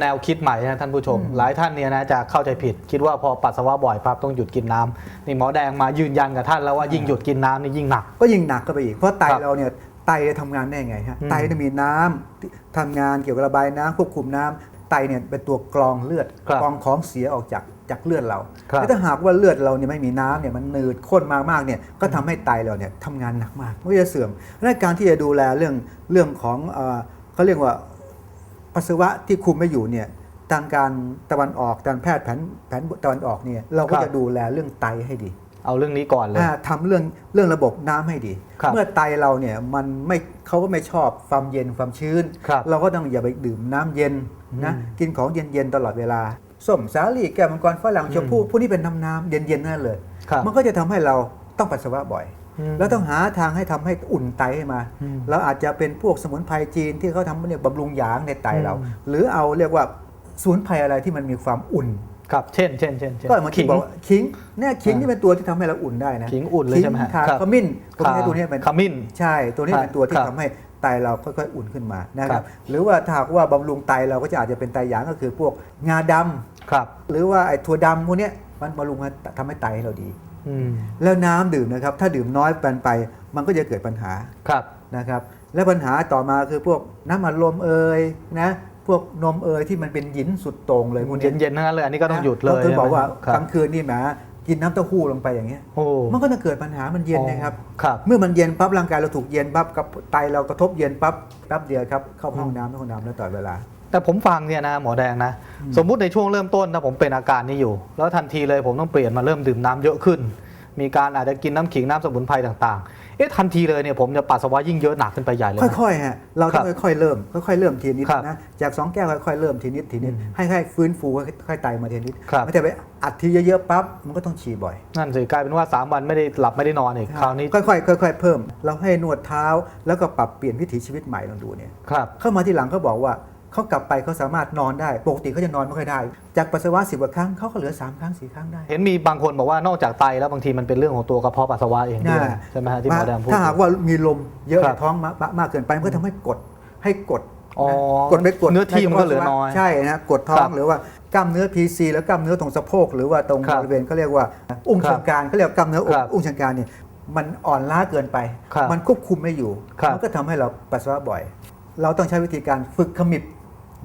แนวคิดใหม่นะท่านผู้ชม หลายท่านเนี่ยนะจะเข้าใจผิด คิดว่าพอปัสสาวะบ่อยปั๊บต้องหยุดกินน้ำนี่หมอแดงมายืนยันกับท่านแล้วว่ายิ่งหยุดกินน้ำนี่ยิ่งหนัก ก็ยิ่งหนักเข้าไปอีก เพราะไตครับเราเนี่ยไตทำงานได้ไงฮะอืมไตจะมีน้ำที่ทำงานเกี่ยวกับระบายน้ำควบคุมน้ำไตเนี่ยเป็นตัวกรองเลือดครับกรองของเสียออกจากจากเลือดเราครับแล้วถ้าหากว่าเลือดเราเนี่ยไม่มีน้ำเนี่ยมันหนืดข้นมากๆเนี่ยก็ทำให้ไตเราเนี่ยทำงานหนักมากมันก็จะเสื่อมและการที่จะดูแลเรื่องเรื่องของเอ่อเขาเรียกว่า ปัสสาวะที่คุมไม่อยู่เนี่ยทางการตะวันออกการแพทย์แผนแผนตะวันออกเนี่ยเราก็ครับ จะดูแลเรื่องไตให้ดีเอาเรื่องนี้ก่อนเลย อ่าทำเรื่องเรื่องระบบน้ำให้ดี ครับเมื่อไตเราเนี่ยมันไม่เขาก็ไม่ชอบความเย็นความชื้น ครับเราก็ต้องอย่าไปดื่มน้ำเย็นนะอืมกินของเย็นๆตลอดเวลาส้มสาลี่แก้วมังกรฝรั่งอืมชมพู่พวกนี้เป็นน้ำน้ำๆเย็นๆนั่นเลย ครับ มันก็จะทำให้เราต้องปัสสาวะบ่อยอืม แล้วต้องหาทางให้ทำให้อุ่นไตให้มาอืมเราอาจจะเป็นพวกสมุนไพรจีนที่เขาทำเนี่ยบำรุงหยางในไตเราอืมหรือเอาเรียกว่าสมุนไพรอะไรที่มันมีความอุ่นครับเช่นเช่นเช่นเช่นก็เมื่อกี้บอกว่าขิงเนี่ยขิงอ่านี่เป็นตัวที่ทำให้เราอุ่นได้นะขิงอุ่นเลยใช่ไหมฮะขิงข่าครับขมิ้นพวกนี้ตัวนี้เป็นขมิ้น ใช่ตัวนี้ครับเป็นตัวที่ครับทำให้ไตเราค่อยๆอุ่นขึ้นมานะคครัรับบหรือว่าถ้าหากว่าบำรุงไตเราก็จะอาจจะเป็นไตหยางก็คือพวกงาดำครับ หรือว่าไอ้ถั่วดำพวกเนี้ยมันบำรุงทำให้ไตเราดีอืม แล้วน้ำดื่มนะครับ ถ้าดื่มน้อยเกินไป มันก็จะเกิดปัญหาครับนะครับ และปัญหาต่อมาคือพวกน้ำอัดลมเอยนะพวกนมเอยที่มันเป็นหยินสุดโต่งเลยพวกเย็นี้นเย็นๆทั้งนั้นเลยอันนี้ก็ต้องหยุดเลยถึงบอกว่าครักลางคืนนี่แหมกินน้ำเต้าหู้ลงไปอย่างเงี้ยโอ้มันก็จะเกิดปัญหามันเย็นนะครับครับเมื่อมันเย็นปั๊บร่างกายเราถูกเย็นปั๊บกับไตเรากระทบเย็นปั๊บแป๊บเดียวครับเข้าห้องน้ำเข้าห้องน้ำแล้วต่อดเวลา แต่ผมฟังเนี่ยนะหมอแดงนะ สมมุติในช่วงเริ่มต้นถ้าผมเป็นอาการนี้อยู่ แล้วทันทีเลยผมต้องเปลี่ยนมาเริ่มดื่มน้ำเยอะขึ้น มีการอาจจะกินน้ำขิงน้ำสมุนไพรต่างๆ เอ๊ะทันทีเลยเนี่ยผมจะปัสสาวะยิ่งเยอะหนักขึ้นไปใหญ่เลยนะค่อยๆฮะเราต้องค่อยๆเริ่มค่อยๆเริ่มทีนิดครับนะจากสองแก้วค่อยๆเริ่มทีนิดทีนิดอืมให้ให้ฟื้นฟูค่อยๆไตมาทีนิดครับไม่ใช่ไปอัดทีเยอะๆปั๊บมันก็ต้องฉี่บ่อยนั่นสิกลายเป็นว่า 3 วันไม่ได้หลับไม่ได้นอนอีกคราวนี้ค่อยๆค่อยๆเพิ่ม เราให้นวดเท้าแล้วก็ปรับเปลี่ยนวิถีชีวิตใหม่ลองดูเนี่ยครับเข้ามาที่หลังเขาบอกว่า เขากลับไปเขาสามารถนอนได้ ปกติเขาจะนอนไม่ค่อยได้ จากปัสสาวะสิบกว่าครั้งเขาก็เหลือ 3 ครั้ง 4 ครั้งได้ เห็นมีบางคนบอกว่านอกจากไตแล้วบางทีมันเป็นเรื่องของตัวกระเพาะปัสสาวะเองด้วยน่าใช่ไหมฮะที่หมอแดงพูดถ้าหากว่ามีลมเยอะครับในท้องมากมากเกินไปมันก็ทำให้กดให้กดอ๋อนะกดไปกดเนื้อที่มันก็เหลือน้อยใช่นะกดท้อครังบหรือว่ากล้ามเนื้อ PC แล้วกล้ามเนื้อตรงสะโพกหรือว่าตรงครับบริเวณเขาเรียกว่าอุ้งครับเชิงกรานเขาเรียกว่ากล้ามเนื้ออกครับอุ้งเชิงกรานเนี่ยมันอ่อนล้าเกินไปครับมันควบคุมไม่อยู่ครับมัก็ทำให้เราปัสสาวะบ่อย เราต้องใช้วิธีการฝึกขมิบ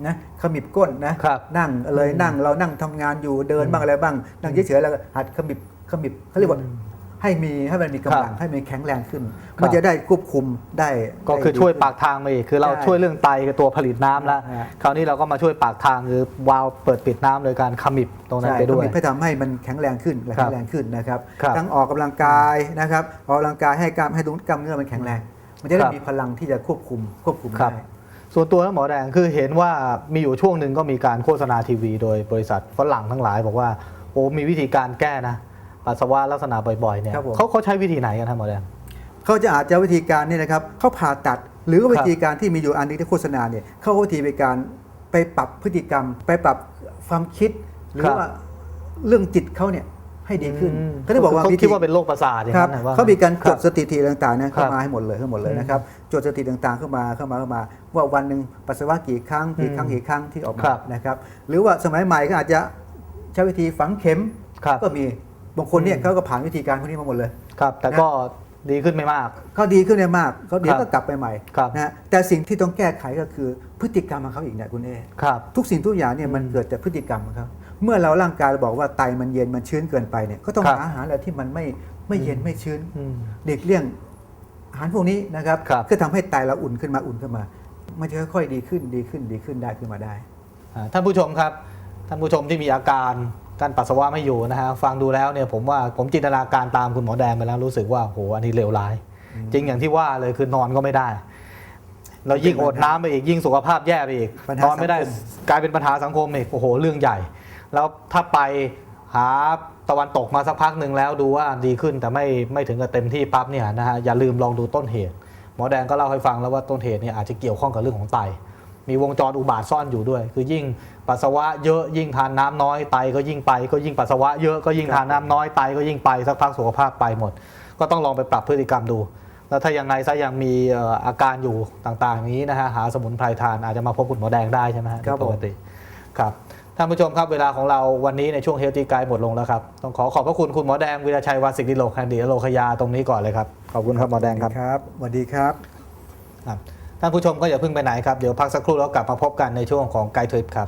นะขมิบก้นนะครับนั่งเลยอืมนั่งเรานั่งทำงานอยู่เดินอืมบ้างอะไรบ้าง นั่งเฉยๆแล้วก็หัดขมิบขมิบเขาเรียกว่าอืมให้มีให้มันมีกำลังครับให้มันแข็งแรงขึ้นครับมันจะได้ควบคุมได้ก็คือได้ดีช่วยขึ้นปากทางมาอีกคือเราใช่ช่วยเรื่องไตกับตัวผลิตน้ำแล้วฮะคราวนี้เราก็มาช่วยปากทางคือวาล์วเปิดปิดน้ำโดยการขมิบตรงนั้นใช่ไปด้วยก็มีเพื่อทำให้มันแข็งแรงขึ้นและครับแข็งแรงขึ้นนะครับครับทั้งออกกำลังกายนะครับออกกำลังกายให้กล้ามให้กล้ามเนื้อมันแข็งแรง มันจะได้ครับมีพลังที่จะควบคุมควบคุมครับได้ ส่วนตัวแล้วหมอแดงคือเห็นว่ามีอยู่ช่วงหนึ่งก็มีการโฆษณาทีวี โดยบริษัทฝรั่งทั้งหลาย บอกว่าโอ้มีวิธีการแก้นะปัสสาวะลักษณะบ่อยๆเนี่ยครับผม เขาเขาใช้วิธีไหนกันครับหมอแดง เขาจะอาจจะวิธีการนี่นะครับเขาผ่าตัด หรือว่าวิธีการที่มีอยู่อันนี้ที่โฆษณาเนี่ยเขาก็วิธีไปการไปปรับพฤติกรรม ไปปรับความคิด หรือครับว่าเรื่องจิตเขาเนี่ย ให้ดีขึ้นอืมเขาได้บอกว่าเขาวิคิธีดว่าเป็นโรคประสาทอย่างครับนั้นนะว่าเขามีการคจบดสถิติต่างๆนะครัเข้าบมาให้หมดเลยทั้งหมดเลยอืมนะครับจดสถิติต่างๆเข้ามาเข้ามาเข้ามา ว่าวันหนึ่งปัสสาวะกี่ครั้งกี่ครั้งอืมกี่ครั้งที่ออกมาครับนะครับหรือว่าสมัยใหม่ก็อาจจะใช้วิธีฝังเข็มครับก็มีบางคนเนี่ยอืมเขาก็ผ่านวิธีการพวกนี้มาหมดเลยครับ แต่ก็ดีขึ้นไม่มากก็ดีขึ้นได้มากเขาเดี๋ยวครับก็กลับไปใหม่ครับนะฮะแต่สิ่งที่ต้องแก้ไขก็คือพฤติกรรมของเขาอีกเนี่ยคุณเอครับทุกสิ่งทุกอย่างเนี่ยมันอืมเกิดจากพฤติกรรมของเขา เมื่อเราร่างกายเราบอกว่าไตมันเย็นมันชื้นเกินไปเนี่ยก็ต้องครับหาอาหารอะไรที่มันไม่ไม่เย็นอืมไม่ชื้นอืมเด็กเลี่ยงอาหารพวกนี้นะครับครับก็ทำให้ไตเราอุ่นขึ้นมาอุ่นขึ้นมา มันจะค่อยๆดีขึ้นดีขึ้นดีขึ้นได้ขึ้นมาได้อ่าท่านผู้ชมครับ ท่านผู้ชมที่มีอาการการปัสสาวะไม่อยู่นะฮะฟังดูแล้วเนี่ยผมว่าผมจินตนาการตามคุณหมอแดงไปแล้วรู้สึกว่าโหอันนี้เลวร้าย จริงอย่างที่ว่าเลยคือนอนก็ไม่ได้เรายิ่งอดน้ำไปอีกยิ่งสุขภาพแย่ไปอีกปัญหานอนไม่ได้สังคมกลายเป็นปัญหาสังคมอีกโอ้โหเรื่องใหญ่ แล้วถ้าไปหาตะวันตกมาสักพักหนึ่งแล้วดูว่าดีขึ้นแต่ไม่ไม่ถึงกับเต็มที่ปั๊บเนี่ยนะฮะอย่าลืมลองดูต้นเหตุ หมอแดงก็เล่าให้ฟังแล้วว่าต้นเหตุเนี่ยอาจจะเกี่ยวข้องกับเรื่องของไต มีวงจรอุบาทซ่อนอยู่ด้วย คือยิ่งปัสสาวะเยอะยิ่งทานน้ำน้อยไตก็ยิ่งไป ก็ยิ่งปัสสาวะเยอะก็ยิ่งทานน้ำน้อยไตก็ยิ่งไปสักพักสุขภาพไปหมด ก็ต้องลองไปปรับพฤติกรรมดู แล้วถ้ายังไงซะยังมีเอ่ออาการอยู่ต่างๆอย่างนี้นะฮะหาสมุนไพรทานอาจจะมาพบคุณหมอแดงได้ใช่ไหมฮะครับโดยปกติครับ ท่านผู้ชมครับเวลาของเราวันนี้ในช่วงเฮลตีไกด์หมดลงแล้วครับ ต้องขอขอบพระคุณคุณหมอแดงวิรชัยวาสิกดิโลกแคนดีโลคยาตรงนี้ก่อนเลยครับ ขอบคุณครับหมอแดงครับครับสวัสดีครับครับท่านผู้ชมก็อย่าเพิ่งไปไหนครับ เดี๋ยวพักสักครู่แล้วกลับมาพบกันในช่วงของไกด์ทริปครับ